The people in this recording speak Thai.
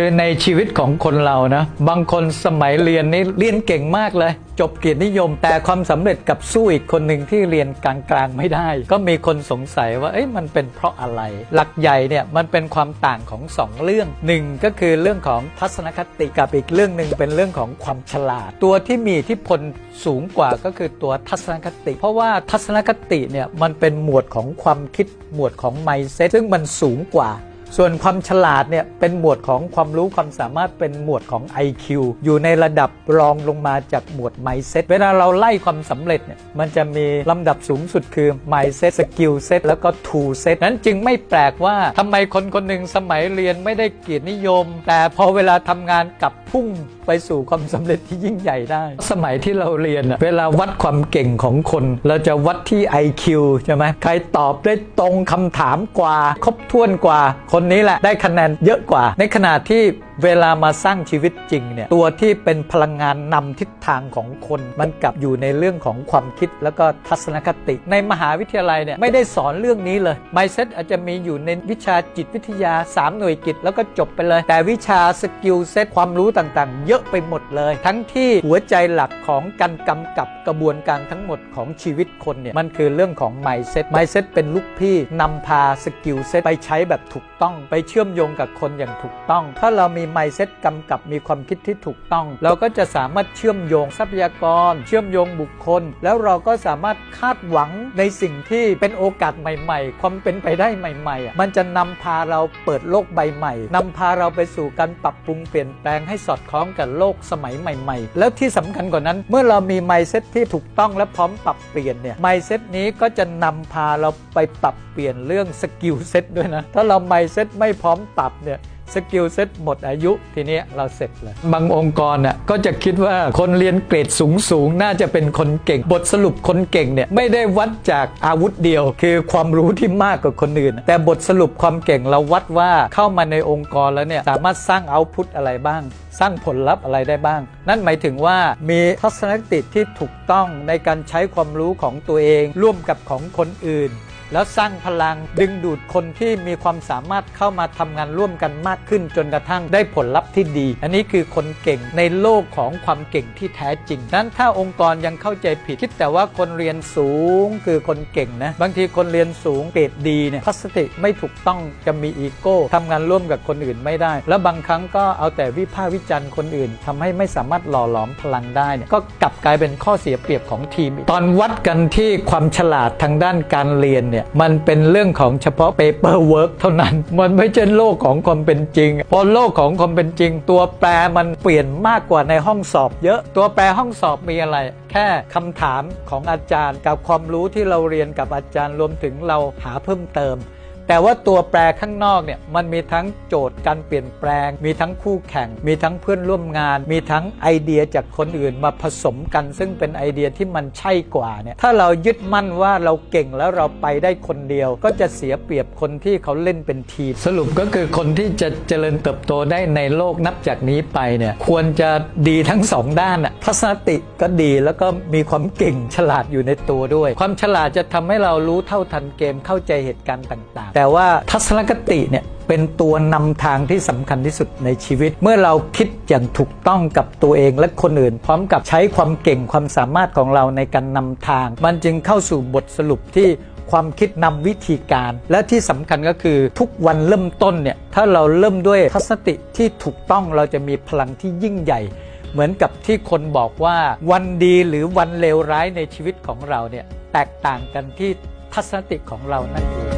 คือในชีวิตของคนเรานะ บางคนสมัยเรียนนี่เรียนเก่งมากเลย จบเกียรตินิยม แต่ความสำเร็จกับสู้อีกคนหนึ่งที่เรียนกลางๆไม่ได้ ก็มีคนสงสัยว่าเอ๊ะมันเป็นเพราะอะไร หลักใหญ่เนี่ยมันเป็นความต่างของสองเรื่องหนึ่งก็คือเรื่องของทัศนคติกับอีกเรื่องหนึ่งเป็นเรื่องของความฉลาด ตัวที่มีทธิพลสูงกว่าก็คือตัวทัศนคติ เพราะว่าทัศนคติเนี่ยมันเป็นหมวดของความคิดหมวดของ mindset ซึ่งมันสูงกว่า ส่วนความฉลาดเนี่ยเป็นหมวดของความรู้ความสามารถเป็นหมวดของ IQ อยู่ในระดับรองลงมาจากหมวด mindset เวลาเราไล่ความสำเร็จเนี่ยมันจะมีลำดับสูงสุดคือ mindset skill set แล้วก็ tool set นั้นจึงไม่แปลกว่าทำไมคนคนหนึ่งสมัยเรียนไม่ได้เกียรตินิยม แต่พอเวลาทำงานกลับพุ่งไปสู่ความสำเร็จที่ยิ่งใหญ่ได้ สมัยที่เราเรียนเวลาวัดความเก่งของคน เราจะวัดที่ IQ ใช่ไหมใครตอบได้ตรงคำถามกว่า ครบถ้วนกว่าคนคนนี้แหละได้คะแนนเยอะกว่า ในขณะที่ เวลามาสร้างชีวิตจริงเนี่ยตัวที่เป็นพลังงานนำทิศทางของคน มันกลับอยู่ในเรื่องของความคิดแล้วก็ทัศนคติ ในมหาวิทยาลัยเนี่ยไม่ได้สอนเรื่องนี้เลย mindset อาจจะมีอยู่ในวิชาจิตวิทยา 3 หน่วยกิจแล้วก็จบไปเลย แต่วิชาสกิลเซ็ตความรู้ต่างๆ เยอะไปหมดเลย ทั้งที่หัวใจหลักของการกำกับกระบวนการทั้งหมดของชีวิตคนเนี่ยมันคือเรื่องของ mindset mindset เป็นลูกพี่นำพาสกิลเซ็ตไปใช้แบบถูกต้องไปเชื่อมโยงกับคนอย่างถูกต้อง ถ้าเรามี mindset กำกับมีความคิดที่ถูกต้อง เราก็จะสามารถเชื่อมโยงทรัพยากร เชื่อมโยงบุคคล แล้วเราก็สามารถคาดหวังในสิ่งที่เป็นโอกาสใหม่ๆ ความเป็นไปได้ใหม่ๆ มันจะนำพาเราเปิดโลกใบใหม่นำพาเราไปสู่การปรับปรุงเปลี่ยนแปลงให้สอดคล้องกับโลกสมัยใหม่ ๆ แล้วที่สำคัญกว่านั้น เมื่อเรามี mindset ที่ถูกต้องและพร้อมปรับเปลี่ยนเนี่ย mindset นี้ก็จะนำพาเราไปปรับเปลี่ยนเรื่องสกิลเซ็ตด้วยนะ ถ้าเรา mindset ไม่พร้อมปรับเนี่ย สกิลเซ็ตหมดอายุทีเนี้ยเราเสร็จเลย บางองค์กรน่ะก็จะคิดว่าคนเรียนเกรดสูงสูงน่าจะเป็นคนเก่ง บทสรุปคนเก่งเนี่ยไม่ได้วัดจากอาวุธเดียว คือความรู้ที่มากกว่าคนอื่น แต่บทสรุปความเก่งเราวัดว่าเข้ามาในองค์กรแล้วเนี่ยสามารถสร้างเอาพุตอะไรบ้าง สร้างผลลัพธ์อะไรได้บ้าง นั่นหมายถึงว่ามีทัศนคติที่ถูกต้องในการใช้ความรู้ของตัวเอง ร่วมกับของคนอื่น แล้วสร้างพลังดึงดูดคนที่มีความสามารถเข้ามาทำงานร่วมกันมากขึ้นจนกระทั่งได้ผลลัพธ์ที่ดี อันนี้คือคนเก่งในโลกของความเก่งที่แท้จริง นั้นถ้าองค์กรยังเข้าใจผิดคิดแต่ว่าคนเรียนสูงคือคนเก่งนะ บางทีคนเรียนสูงเกรดดีเนี่ยทัศนคติไม่ถูกต้องจะมีอีโก้ทำงานร่วมกับคนอื่นไม่ได้ แล้วบางครั้งก็เอาแต่วิพากษ์วิจารณ์คนอื่นทำให้ไม่สามารถหล่อหลอมพลังได้เนี่ยก็กลับกลายเป็นข้อเสียเปรียบของทีม ตอนวัดกันที่ความฉลาดทางด้านการเรียนเนี่ยมันเป็นเรื่องของเฉพาะ paperwork เท่านั้น มันไม่ใช่โลกของความเป็นจริง พอโลกของความเป็นจริง ตัวแปรมันเปลี่ยนมากกว่าในห้องสอบเยอะ ตัวแปรห้องสอบมีอะไร แค่คำถามของอาจารย์กับความรู้ที่เราเรียนกับอาจารย์รวมถึงเราหาเพิ่มเติม แต่ว่าตัวแปรข้างนอกเนี่ยมันมีทั้งโจทย์การเปลี่ยนแปลง มีทั้งคู่แข่ง มีทั้งเพื่อนร่วมงาน มีทั้งไอเดียจากคนอื่นมาผสมกัน ซึ่งเป็นไอเดียที่มันใช่กว่าเนี่ยถ้าเรายึดมั่นว่าเราเก่งแล้วเราไปได้คนเดียว ก็จะเสียเปรียบคนที่เขาเล่นเป็นทีม สรุปก็คือคนที่จะเจริญเติบโตได้ในโลกนับจากนี้ไปเนี่ยควรจะดีทั้งสองด้านน่ะทัศนติก็ดีแล้วก็มีความเก่งฉลาดอยู่ในตัวด้วย ความฉลาดจะทำให้เรารู้เท่าทันเกมเข้าใจเหตุการณ์ต่าง ๆแต่ว่าทัศนคติเนี่ยเป็นตัวนำทางที่สำคัญที่สุดในชีวิต เมื่อเราคิดอย่างถูกต้องกับตัวเองและคนอื่น พร้อมกับใช้ความเก่งความสามารถของเราในการนำทาง มันจึงเข้าสู่บทสรุปที่ความคิดนำวิธีการ และที่สำคัญก็คือทุกวันเริ่มต้นเนี่ยถ้าเราเริ่มด้วยทัศนคติที่ถูกต้องเราจะมีพลังที่ยิ่งใหญ่เหมือนกับที่คนบอกว่าวันดีหรือวันเลวร้ายในชีวิตของเราเนี่ยแตกต่างกันที่ทัศนคติของเรานั่นเอง